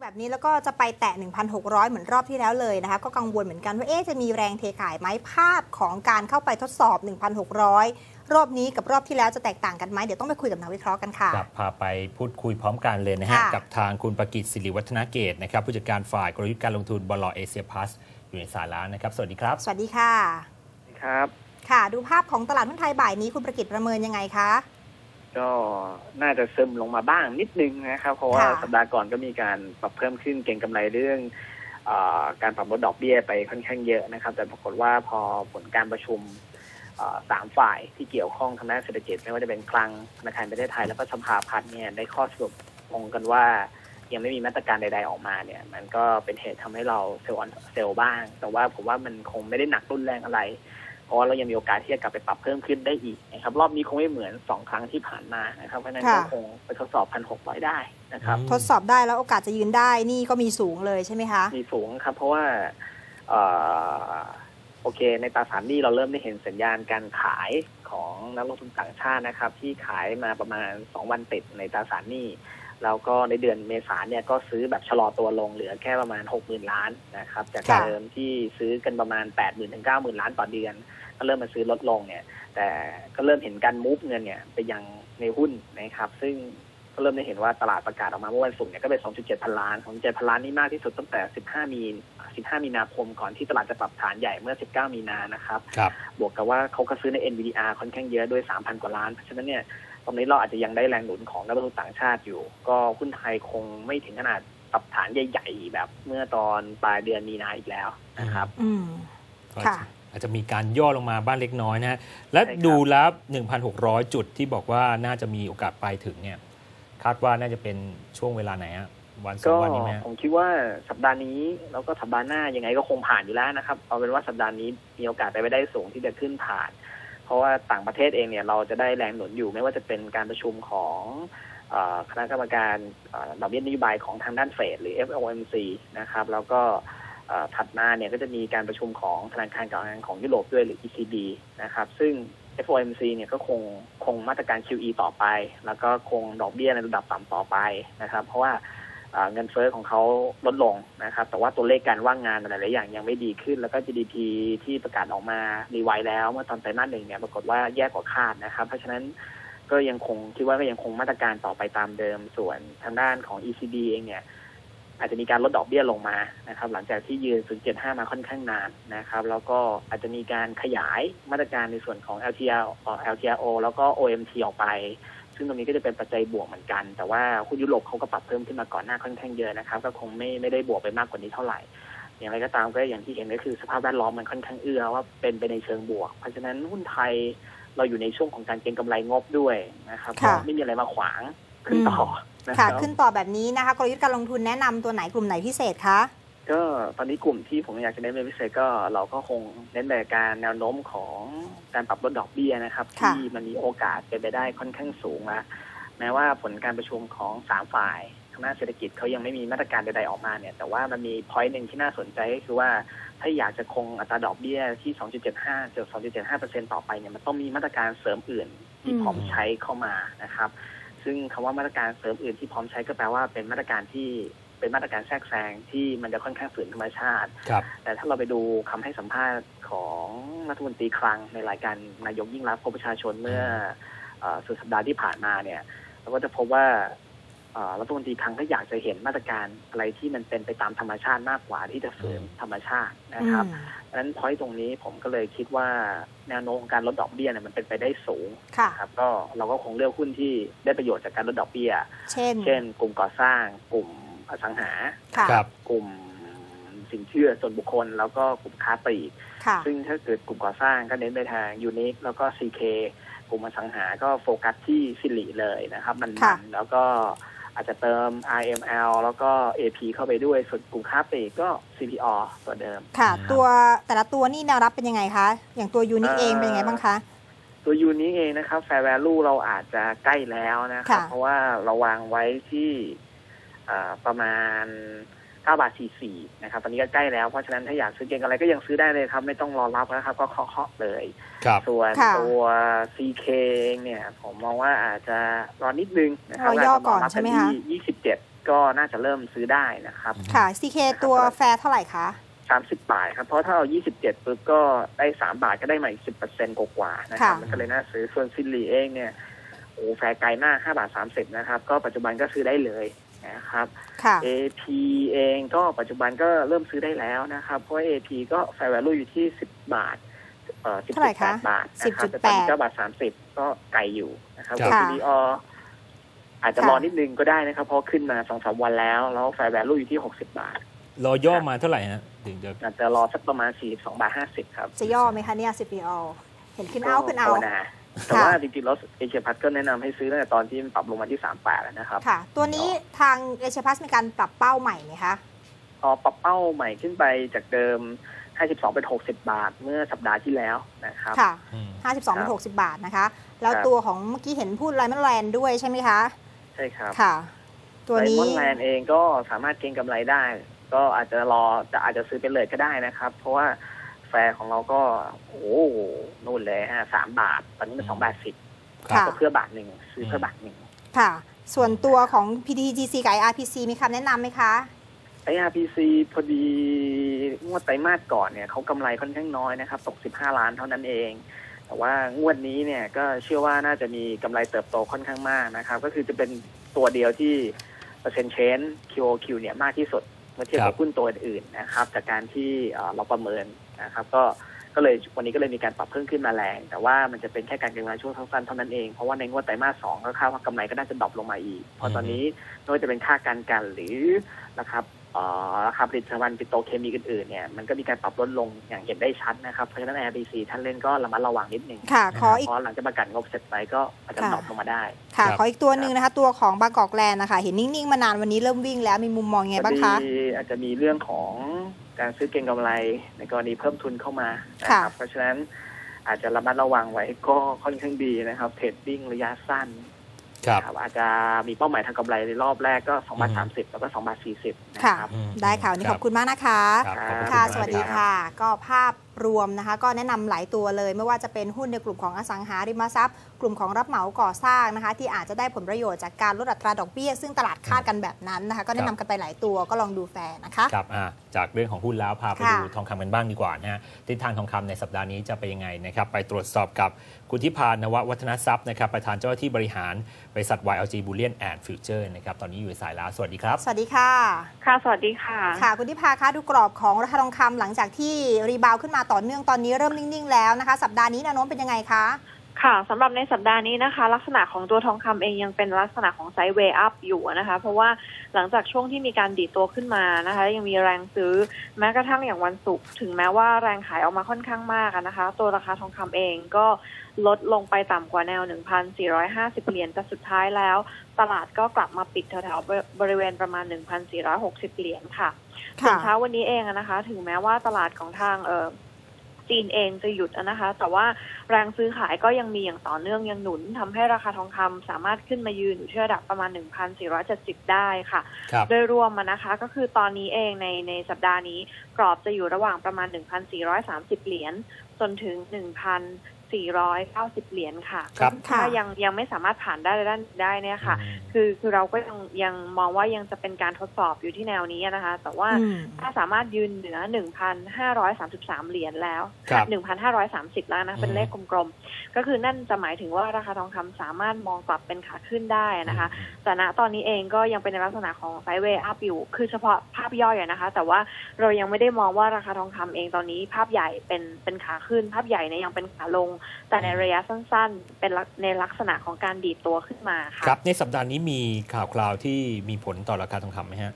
แบบนี้แล้วก็จะไปแตะ 1,600 เหมือนรอบที่แล้วเลยนะคะ ก็กังวลเหมือนกันว่าเอ๊ะจะมีแรงเทขายไหมภาพของการเข้าไปทดสอบ 1,600 รอบนี้กับรอบที่แล้วจะแตกต่างกันไหมเดี๋ยวต้องไปคุยกับนักวิเคราะห์กันค่ะครับพาไปพูดคุยพร้อมกันเลยนะฮะค่ะกับทางคุณประกิตศิริวัฒนาเกตนะครับผู้จัดการฝ่ายกลยุทธ์การลงทุนบลเอเชียพลัสอยู่ในสายแล้วนะครับ สวัสดีครับ สวัสดีค่ะครับ ค่ะ ดูภาพของตลาดหุ้นไทยบ่ายนี้คุณประกิตประเมินยังไงคะ ก็น่าจะซึมลงมาบ้างนิดนึงนะครับ เพราะว่าค่ะสัปดาห์ก่อนก็มีการปรับเพิ่มขึ้นเก่งกำไรเรื่องเออการปรับลดดอกเบี้ยไปค่อนข้างเยอะนะครับ แต่ปรากฏว่าพอผลการประชุมเอ่อสามฝ่ายที่เกี่ยวข้องทางด้านเศรษฐกิจไม่ว่าจะเป็นคลังธนาคารประเทศไทยแล้วก็สภาพัฒน์เนี่ยได้ข้อสรุปตรงกันว่ายังไม่มีมาตรการใด ๆ ออกมาเนี่ย มันก็เป็นเหตุทำให้เราเซลล์ออนเซลล์บ้าง แต่ว่าผมว่ามันคงไม่ได้หนักรุนแรงอะไร เพราะว่าเรายังมีโอกาสที่จะกลับไปปรับเพิ่มขึ้นได้อีกนะครับ รอบนี้คงไม่เหมือนสองครั้งที่ผ่านมานะครับเพราะฉะนั้นค่ะก็คงไปทดสอบพันหกร้อยได้นะครับอืมทดสอบได้แล้วโอกาสจะยืนได้นี่ก็มีสูงเลยใช่ไหมคะ มีสูงครับ เพราะว่าเอ่อโอเค ในตราสารหนี้เราเริ่มได้เห็นสัญญาณการขายของนักลงทุนต่างชาตินะครับ ที่ขายมาประมาณสองวันติดในตราสารหนี้แล้วก็ในเดือนเมษาเนี่ยก็ซื้อแบบชะลอตัวลงเหลือแค่ประมาณหกหมื่นล้านนะครับ จากค่ะเดิมที่ซื้อกันประมาณแปดหมื่นถึงเก้าหมื่นล้านต่อเดือน ก็เริ่มมาซื้อลดลงเนี่ย แต่ก็เริ่มเห็นการมูฟเงินเนี่ยไปยังในหุ้นนะครับ ซึ่งก็เริ่มได้เห็นว่าตลาดประกาศออกมาเมื่อวันศุกร์เนี่ยก็เป็น 2.7 พันล้าน 2.7 พันล้านนี่มากที่สุดตั้งแต่ 15 มี 15 มีนาคมก่อนที่ตลาดจะปรับฐานใหญ่เมื่อ 19 มีนานะครับครับบวกกับว่าเขาก็ซื้อใน NVDR ค่อนข้างเยอะด้วย 3,000 กว่าล้าน เพราะฉะนั้นเนี่ยตรงนี้เราอาจจะยังได้แรงหนุนของนักลงทุนต่างชาติอยู่ ก็หุ้นไทยคงไม่ถึงขนาดปรับฐานใหญ่ ๆ แบบเมื่อตอนปลายเดือนมีนาอีกแล้วนะครับ อืม ค่ะ อาจจะมีการย่อลงมาบ้างเล็กน้อยนะฮะและใช่ครับดูแล้ว 1,600 จุดที่บอกว่าน่าจะมีโอกาสไปถึงเนี่ย คาดว่าน่าจะเป็นช่วงเวลาไหนฮะวันสอก็งวันนี้ไหมฮะผมคิดว่าสัปดาห์นี้แล้วก็สัปดาห์หน้ายังไงก็คงผ่านอยู่แล้วนะครับเอาเป็นว่าสัปดาห์นี้มีโอกาสไปนไปได้สูงที่จะขึ้นผ่าน เพราะว่าต่างประเทศเองเนี่ยเราจะได้แรงหนุนอยู่ไม่ว่าจะเป็นการประชุมของเอ่อคณะกรรมการเอ่อดอกเบี้ยนโยบายของทางด้านเฟดหรือ FOMC นะครับ แล้วก็เอ่อ ถัดมาเนี่ยก็จะมีการประชุมของธนาคารกลางของยุโรปด้วยหรือ ECB นะครับ ซึ่ง FOMC เนี่ยก็คงคงมาตรการ QE ต่อไป แล้วก็คงดอกเบี้ยในระดับต่ำต่อไปนะครับ เพราะว่าเงินเฟ้อของเขาลดลงนะครับ แต่ว่าตัวเลขการว่างงานหลายๆอย่างยังไม่ดีขึ้น แล้วก็ GDP ที่ประกาศออกมารีไวแล้ว เมื่อตอนไตรมาสหนึ่งเนี่ยปรากฏว่าแย่กว่าคาดนะครับ เพราะฉะนั้นก็ยังคงคิดว่าก็ยังคงมาตรการต่อไปตามเดิม ส่วนทางด้านของ ECB เองเนี่ย อาจจะมีการลดดอกเบี้ยลงมานะครับ หลังจากที่ยืน 0.75 มาค่อนข้างนานนะครับ แล้วก็อาจจะมีการขยายมาตรการในส่วนของ LTR เอ่อ LTRO แล้วก็ OMT ออกไป ซึ่งตรงนี้ก็จะเป็นปัจจัยบวกเหมือนกัน แต่ว่าหุ้นยุโรปเขาก็ปรับเพิ่มขึ้นมาก่อนหน้าค่อนข้างเยอะนะครับ ก็คงไม่ไม่ได้บวกไปมากกว่านี้เท่าไหร่ อย่างไรก็ตามก็อย่างที่เห็นก็คือสภาพแวดล้อมมันค่อนข้างเอื้อว่าเป็นไปในเชิงบวก เพราะฉะนั้นหุ้นไทยเราอยู่ในช่วงของการเก็งกำไรงบด้วยนะครับค่ะก็ไม่มีอะไรมาขวาง ขึ้นต่อนะคค่ะรับขึ้นต่อแบบนี้นะคะกลยุทธ์การลงทุนแนะนำตัวไหนกลุ่มไหนพิเศษคะก็ตอนนี้กลุ่มที่ผมอยากจะเน้นเป็นพิเศษก็เราก็คงเน้นในการแนวโน้มของการปรับลดดอกเบี้ยนะครับค่ะที่มันมีโอกาสเป็นไปได้ค่อนข้างสูงละแม้ว่าผลการประชุมของสามฝ่ายทางด้านเศรษฐกิจเขายังไม่มีมาตรการใดๆออกมาเนี่ย แต่ว่ามันมีพอยต์หนึ่งที่น่าสนใจก็คือว่าถ้าอยากจะคงอัตราดอกเบี้ยที่ 2.75จน2.75%ต่อไปเนี่ยมันต้องมีมาตรการเสริมอื่นที่พร้อมใช้เข้ามานะครับ ซึ่งคำว่ามาตรการเสริมอื่นที่พร้อมใช้ก็แปลว่าเป็นมาตรการที่เป็นมาตรการแทรกแซงที่มันจะค่อนข้างฝืนธรรมชาติครับแต่ถ้าเราไปดูคำให้สัมภาษณ์ของรัฐมนตรีคลังในรายการนายกยิ่งรักษณ์พบประชาชนเมื่อเอ่อสุดสัปดาห์ที่ผ่านมาเนี่ย เราก็จะพบว่าเอ่อ รัฐมนตรีคลังก็อยากจะเห็นมาตรการอะไรที่มันเป็นไปตามธรรมชาติมากกว่าที่จะฝืนธรรมชาตินะครับอืมดังนั้นพอยต์ตรงนี้ผมก็เลยคิดว่าแนวโน้มการลดดอกเบี้ยเนี่ยมันเป็นไปได้สูงค่ะครับก็เราก็คงเลือกหุ้นที่ได้ประโยชน์จากการลดดอกเบี้ย เช่น เช่น กลุ่มก่อสร้างกลุ่มอสังหาค่ะครับกลุ่มสินเชื่อส่วนบุคคล แล้วก็กลุ่มค้าปลีกค่ะซึ่งถ้าเกิดกลุ่มก่อสร้างก็เน้นไปทางยูนิคแล้วก็ CK กลุ่มอสังหาก็โฟกัสที่สิริเลยนะครับ มันค่ะๆแล้วก็ อาจจะเติม IML แล้วก็ AP เข้าไปด้วย ส่วนกลุ่มค้าปลีกก็ CPO ตัวเดิม ค่ะครับตัวแต่ละตัวนี่แนวรับเป็นยังไงคะ อย่างตัวยูนิคเอ่อเองเป็นยังไงบ้างคะ ตัวยูนิคเองนะครับ Fair Value เราอาจจะใกล้แล้วนะครับค่ะเพราะว่าเราวางไว้ที่อ่าประมาณ 9บาท44นะครับ ตอนนี้ก็ใกล้แล้ว เพราะฉะนั้นถ้าอยากซื้อเก็งอะไรก็ยังซื้อได้เลยครับ ไม่ต้องรอรับนะครับ ก็เคาะๆเลยครับส่วนค่ะตัว CK เองเนี่ย ผมมองว่าอาจจะรอนิดนึงนะครัรอย่อก่อนใช่ไหมคะที่27 ก็น่าจะเริ่มซื้อได้นะครับ ค่ะ CK ตัวแฟร์เท่าไหร่คะสามสิบบาทครับ เพราะถ้าเอายี่สิบเจ็ดปุ๊บก็ได้สามบาทก็ได้มาอีกสิบเปอร์เซ็นต์กว่าๆนะครับค่ะมันก็เลยน่าซื้อส่วนซินลีเองเนี่ยโอ้แฟร์ไกลมากห้าบาทสามสิบนะครับ ก็ปัจจุบันก็ซื้อได้เลย นะครับ ค่ะ AP เองก็ปัจจุบันก็เริ่มซื้อได้แล้วนะครับ เพราะว่า AP ก็ fair value อยู่ที่สิบบาทเอ่อสิบเท่าไหร่แปคะดบาทนะครับ10.8แต่ตอนนี้เก้าบาทสามสิบก็ไกลอยู่นะครับครับส่วน CDO อาจจะค่ะรอนิดนึงก็ได้นะครับ เพราะขึ้นมาสองสามวันแล้ว แล้ว fair value อยู่ที่หกสิบาท รอย่อมาเท่าไหร่ฮะถึงจะ อาจจะรอสักประมาณสี่สองบาทห้าสิบครับจะย่อไหมคะเนี่ย CPO เห็นขึ้นเอาขึ้นเอา ภวนา แต่ว่าจริงๆแล้วเอเชียพัทก็แนะนำให้ซื้อตั้งแต่ตอนที่มันปรับลงมาที่สามแปดแล้วนะครับค่ะ ตัวนี้ทางเอเชียพัสมีการปรับเป้าใหม่ไหมคะพอปรับเป้าใหม่ขึ้นไปจากเดิม 52 เป็น 60 บาท เมื่อสัปดาห์ที่แล้วนะครับค่ะอืม52 เป็น 60 บาทนะคะ แล้วครับตัวของเมื่อกี้เห็นพูดไลมอนแลนด์ด้วยใช่ไหมคะ ใช่ครับค่ะ ตัวไดนี้มอนแลนด์เองก็สามารถเก็งกำไรได้ ก็อาจจะรอจะอาจจะซื้อเป็นเลยก็ได้นะครับ เพราะว่า แฟร์ของเราก็โอ้โหนู่นเลยฮะสามบาท ตอนนี้เป็นสองบาทสิบค่ะก็เพื่อบาทหนึ่งซื้อเพื่อบาทหนึ่งค่ะ ส่วนตัวของ PTTGC กับ RPC มีคำแนะนำไหมคะไอ RPC พอดีงวดไตรมาสก่อนเนี่ยเขากำไรค่อนข้างน้อยนะครับตก 15 ล้านเท่านั้นเอง แต่ว่างวดนี้เนี่ยก็เชื่อว่าน่าจะมีกำไรเติบโตค่อนข้างมากนะครับ ก็คือจะเป็นตัวเดียวที่เปอร์เซ็นต์เชน QOQ เนี่ยมากที่สุดเมื่อเทียบครักับบหุ้นตัวอื่นๆนะครับ จากการที่เอ่อเราประเมิน นะครับ ก็ก็เลยวันนี้ก็เลยมีการปรับเพิ่มขึ้นมาแรง แต่ว่ามันจะเป็นแค่การเก็งกำไรช่วงสั้นๆเท่านั้นเอง เพราะว่าในงวดไตรมาสสองก็คาดว่ากำไรก็น่าจะดรอปลงมาอีก เพราะตอนนี้ไม่ว่าจะเป็นค่าการกันหรือนะครับเอ่อราคาผลิตภัณฑ์ปิโตรเคมีอื่นๆเนี่ยมันก็มีการปรับลดลงอย่างเห็นได้ชัดนะครับ เพราะฉะนั้น RBC ท่านเล่นก็ระมัดระวังนิดหนึ่งค่ะขออีกเพราะหลังจากประกาศงบเสร็จไปก็อาจจะค่ะดรอปลงมาได้ ค่ะครับขออีกตัวหนึ่งนะคะ ตัวของบางกอกแลนด์นะคะ เห็นนิ่ง ๆ มานานวันนี้เริ่มวิ่งแล้วมีมุมมองยังไงบ้างคะพอดีอาจจะมีเรื่องของ การซื้อเก็งกำไรในกรณีเพิ่มทุนเข้ามานะคค่ะรับเพราะฉะนั้นอาจจะระมัดระวังไว้ก็ค่อนข้างดีนะครับเทรดดิ้งระยะสั้นครับนะครับอาจจะมีเป้าหมายทางกำไรในรอบแรกก็2บาท30 แล้วก็2บาท40นะค่ะครับอืมได้ค่ะวันนี้คขรับอบคุณมากนะคะครับขอบณค่ะมากสวัสดีรับค่ะ ก็ภาพรวมนะคะ ก็แนะนำหลายตัวเลย ไม่ว่าจะเป็นหุ้นในกลุ่มของอสังหาริมทรัพย์ กลุ่มของรับเหมาก่อสร้างนะคะที่อาจจะได้ผลประโยชน์จากการลดอัตราดอกเบี้ย ซึ่งตลาดคาดกันแบบนั้นนะคะก็แนะนำกันไปหลายตัวก็ลองดูแฟร์นะคะครับอ่าจากเรื่องของหุ้นแล้วพาไปค่ะดูทองคำกันบ้างดีกว่านะฮะทิศทางทองคำในสัปดาห์นี้จะเป็นยังไงนะครับไปตรวจสอบกับคุณทิพานววัฒนทรัพย์นะครับประธานเจ้าหน้าที่บริหารบริษัท YLG Bullion and Future นะครับตอนนี้อยู่ในสายแล้วสวัสดีครับ สวัสดีค่ะ ค่ะ สวัสดีค่ะ ค่ะ คุณทิพาคะดูกรอบของราคาทองคำหลังจากที่รีบาวด์ขึ้นมาต่อเนื่องตอนนี้เริ่มนิ่งๆแล้วนะคะ สัปดาห์นี้แนวโน้มเป็นยังไงคะ ค่ะสำหรับในสัปดาห์นี้นะคะ ลักษณะของตัวทองคำเองยังเป็นลักษณะของไซด์เวย์อัพอยู่นะคะ เพราะว่าหลังจากช่วงที่มีการดีดตัวขึ้นมานะคะ ยังมีแรงซื้อแม้กระทั่งอย่างวันศุกร์ถึงแม้ว่าแรงขายออกมาค่อนข้างมากอะนะคะ ตัวราคาทองคำเองก็ลดลงไปต่ำกว่าแนว 1,450 เหรียญแต่สุดท้ายแล้ว ตลาดก็กลับมาปิดแถวๆบริเวณประมาณ 1,460 เหรียญค่ะส่วนเช้าวันนี้เองอะนะคะ ถึงแม้ว่าตลาดของทางเออ จีนเองจะหยุดอะนะคะ แต่ว่าแรงซื้อขายก็ยังมีอย่างต่อเนื่องยังหนุนทำให้ราคาทองคำสามารถขึ้นมายืนอยู่ที่ระดับประมาณ 1,470 ได้ค่ะครับโดยรวมอะนะคะก็คือตอนนี้เองในในสัปดาห์นี้กรอบจะอยู่ระหว่างประมาณ 1,430 เหรียญจนถึง 1,490 เหรียญค่ะครับถ้าค่ะยังยังไม่สามารถผ่านได้ด้านได้เนี่ยค่ะอืมคือคือเราก็ยังยังมองว่ายังจะเป็นการทดสอบอยู่ที่แนวนี้นะคะ แต่ว่าอืมถ้าสามารถยืนเหนือ 1,533 เหรียญแล้วครับ1,530 แล้วนะ เป็นเลขกลมๆ ก็คือนั่นจะหมายถึงว่าราคาทองคำสามารถมองกลับเป็นขาขึ้นได้นะคะ แต่ณตอนนี้เองก็ยังเป็นในลักษณะของไซด์เวย์อัพอยู่ คือเฉพาะภาพย่อยอะนะคะ แต่ว่าเรายังไม่ได้มองว่าราคาทองคำเองตอนนี้ภาพใหญ่เป็นเป็นขาขึ้น ภาพใหญ่เนี่ยยังเป็นขาลงแต่ในระยะสั้นๆ เป็นลักในลักษณะของการดีดตัวขึ้นมาค่ะครับ ในสัปดาห์นี้มีข่าวคราวที่มีผลต่อราคาทองคำไหมฮะ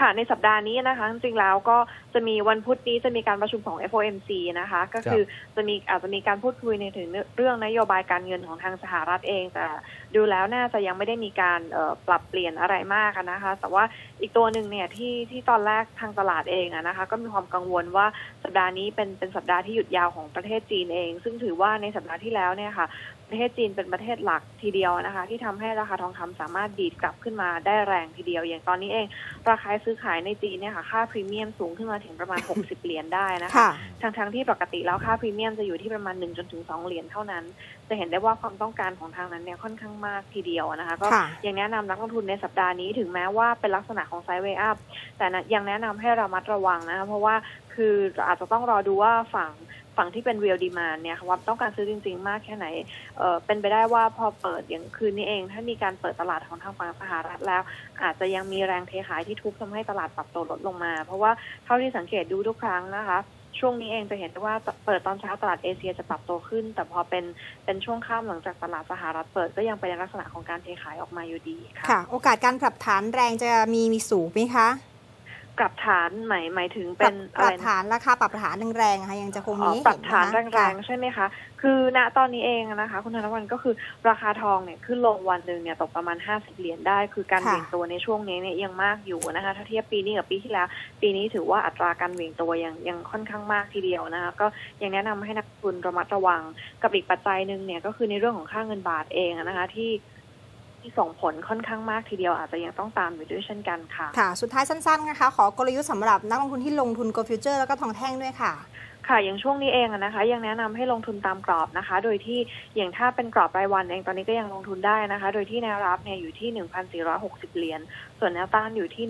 ค่ะ ในสัปดาห์นี้นะคะ จริงๆแล้วก็จะมีวันพุธนี้จะมีการประชุมของ FOMC นะคะ ก็คือจะมีอาจจะมีการพูดคุยในถึงเรื่องนโยบายการเงินของทางสหรัฐเอง แต่ดูแล้วน่าจะยังไม่ได้มีการเอ่อปรับเปลี่ยนอะไรมากอะนะคะ แต่ว่าอีกตัวหนึ่งเนี่ยที่ที่ตอนแรกทางตลาดเองอะนะคะ ก็มีความกังวลว่าสัปดาห์นี้เป็นเป็นสัปดาห์ที่หยุดยาวของประเทศจีนเอง ซึ่งถือว่าในสัปดาห์ที่แล้วเนี่ยค่ะประเทศจีนเป็นประเทศหลักทีเดียวนะคะ ที่ทำให้ราคาทองคำสามารถดีดกลับขึ้นมาได้แรงทีเดียว อย่างตอนนี้เอง ราคาซื้อขายในจีนเนี่ยค่ะค่าพรีเมียมสูงขึ้นมาถึงประมาณ 60 เหรียญได้นะคะค่ะทั้งทั้งๆที่ปกติแล้วค่าพรีเมียมจะอยู่ที่ประมาณ1จนถึง2เหรียญเท่านั้น จะเห็นได้ว่าความต้องการของทางนั้นเนี่ยค่อนข้างมากทีเดียวนะคะ ก็ค่ะยังแนะนำนักลงทุนในสัปดาห์นี้ถึงแม้ว่าเป็นลักษณะของไซด์เวย์อัพแต่นะยังแนะนำให้ระมัดระวังนะคะเพราะว่าคืออาจจะต้องรอดูว่าฝั่งฝั่งที่เป็น real demand เนี่ยค่ะว่าต้องการซื้อจริง ๆ มากแค่ไหนเอ่อเป็นไปได้ว่าพอเปิดอย่างคืนนี้เอง ถ้ามีการเปิดตลาดของทางฝั่งสหรัฐแล้ว อาจจะยังมีแรงเทขายที่ทุบทำให้ตลาดปรับตัวลดลงมา เพราะว่าเท่าที่สังเกตดูทุกครั้งนะคะ ช่วงนี้เองจะเห็นได้ว่าเปิดตอนเช้าตลาดเอเชียจะปรับตัวขึ้น แต่พอเป็นเป็นช่วงค่ำหลังจากตลาดสหรัฐเปิดก็ยังเป็นลักษณะของการเทขายออกมาอยู่ดีค่ะค่ะโอกาสการปรับฐานแรงจะมีมีสูงไหมคะ กลับฐานหมายหมายถึงปเป็รับนปอะรัไรบนะฐานราคาปรับฐานแรงๆอะค่ะยังจะคงอ๋อมีให้ปรัเห็บนฐานนะคะแรงๆใช่ไหมคะ คือณตอนนี้เองนะคะ คุณธนวัลก็คือราคาทองเนี่ยขึ้นลงวันหนึ่งเนี่ยตกประมาณ 50 เหรียญได้ คือการเหวี่ยงตัวในช่วงนี้เนี่ยยังมากอยู่นะคะ ถ้าเทียบปีนี้กับปีที่แล้ว ปีนี้ถือว่าอัตราการเหวี่ยงตัวยังยังค่อนข้างมากทีเดียวนะคะก็ยังแนะนำให้นักลงทุนระมัดระวังกับอีกปัจจัยหนึ่งเนี่ยก็คือในเรื่องของค่าเงินบาทเองนะคะที่ที่ ส่งผลค่อนข้างมากทีเดียวอาจจะยังต้องตามอยู่ด้วยเช่นกันค่ะ ค่ะ สุดท้ายสั้นๆนะคะ ขอกลยุทธ์สำหรับนักลงทุนที่ลงทุน Gold Future แล้วก็ทองแท่งด้วยค่ะค่ะอย่างช่วงนี้เองอะนะคะ ยังแนะนำให้ลงทุนตามกรอบนะคะ โดยที่อย่างถ้าเป็นกรอบรายวันเองตอนนี้ก็ยังลงทุนได้นะคะ โดยที่แนวรับเนี่ยอยู่ที่ 1,460 เหรียญส่วนแนวต้านอยู่ที่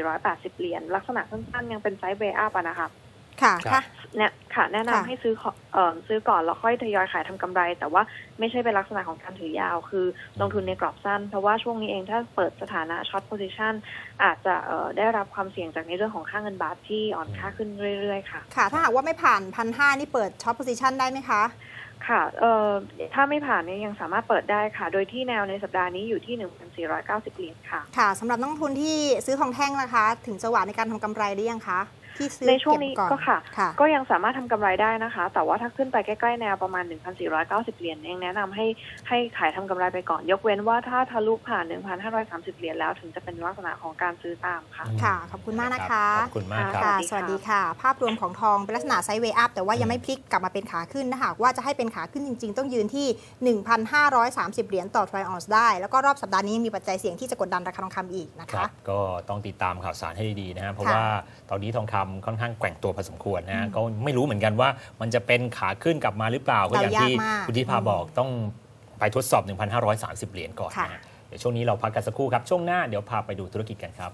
1,480 เหรียญลักษณะสั้นๆยังเป็นไซด์เวย์อัพอะนะคะ ค่ะครับค่ะ เนี่ยค่ะ แนะนำค่ะ ให้ซื้อขอเอ่อซื้อก่อนแล้วค่อยทยอยขายทำกำไร แต่ว่าไม่ใช่เป็นลักษณะของการถือยาว คือลงทุนในกรอบสั้น เพราะว่าช่วงนี้เองถ้าเปิดสถานะช็อตโพซิชันอาจจะเอ่อได้รับความเสี่ยงจากในเรื่องของค่าเงินบาทที่อ่อนค่าขึ้นเรื่อยๆค่ะ ค่ะ ถ้าหากว่าไม่ผ่านพันห้านี่เปิดช็อตโพซิชันได้ไหมคะ ค่ะเอ่อถ้าไม่ผ่านเนี่ยยังสามารถเปิดได้ค่ะ โดยที่แนวในสัปดาห์นี้อยู่ที่ 1,490เหรียญค่ะ ค่ะสำหรับนักลงทุนที่ซื้อทองแท่งนะคะ ถึงจังหวะในการทำกำไรได้ยังคะที่ซื้อ ในช่วงนี้เบก่อนก็ค่ะค่ะ ก็ยังสามารถทำกำไรได้นะคะ แต่ว่าถ้าขึ้นไปใกล้ๆแนวประมาณ 1,490 เหรียญเองแนะนำให้ให้ขายทำกำไรไปก่อน ยกเว้นว่าถ้าทะลุผ่าน 1,530 เหรียญแล้วถึงจะเป็นลักษณะของการซื้อตามค่ะ ค่ะ ขอบคุณมากนะคะ ขอบคุณมากครับค่ะสสวัวัสสดีดีค่ะค่ะ ภาพรวมของทองเป็นลักษณะไซด์เวย์อัพแต่ว่ายังไม่พลิกกลับมาเป็นขาขึ้นนะหากว่าจะให้เป็นขาขึ้นจริง ๆ ต้องยืนที่ 1,530 เหรียญต่อทรอยออนซ์ได้ แล้วก็รอบสัปดาห์นี้มีปัจจัยเสี่ยงที่จะกดดันราคาทองคำอีกนะครัคะบก็ต้องติดตามข่าวสารให้ดีๆนะฮะเพราะค่ะว่าตอนนี้ทองคำค่อนข้างแกว่งตัวพอสมควรนะฮะอืมก็ไม่รู้เหมือนกันว่ามันจะเป็นขาขึ้นกลับมาหรือเปล่าก็อย่างที่เดายากมากคุณทิพาอืมบอกต้องไปทดสอบ 1,530 เหรียญก่อนค่ะนะฮะเดี๋ยวช่วงนี้เราพักกันสักครู่ครับ ช่วงหน้าเดี๋ยวพาไปดูธุรกิจกันครับ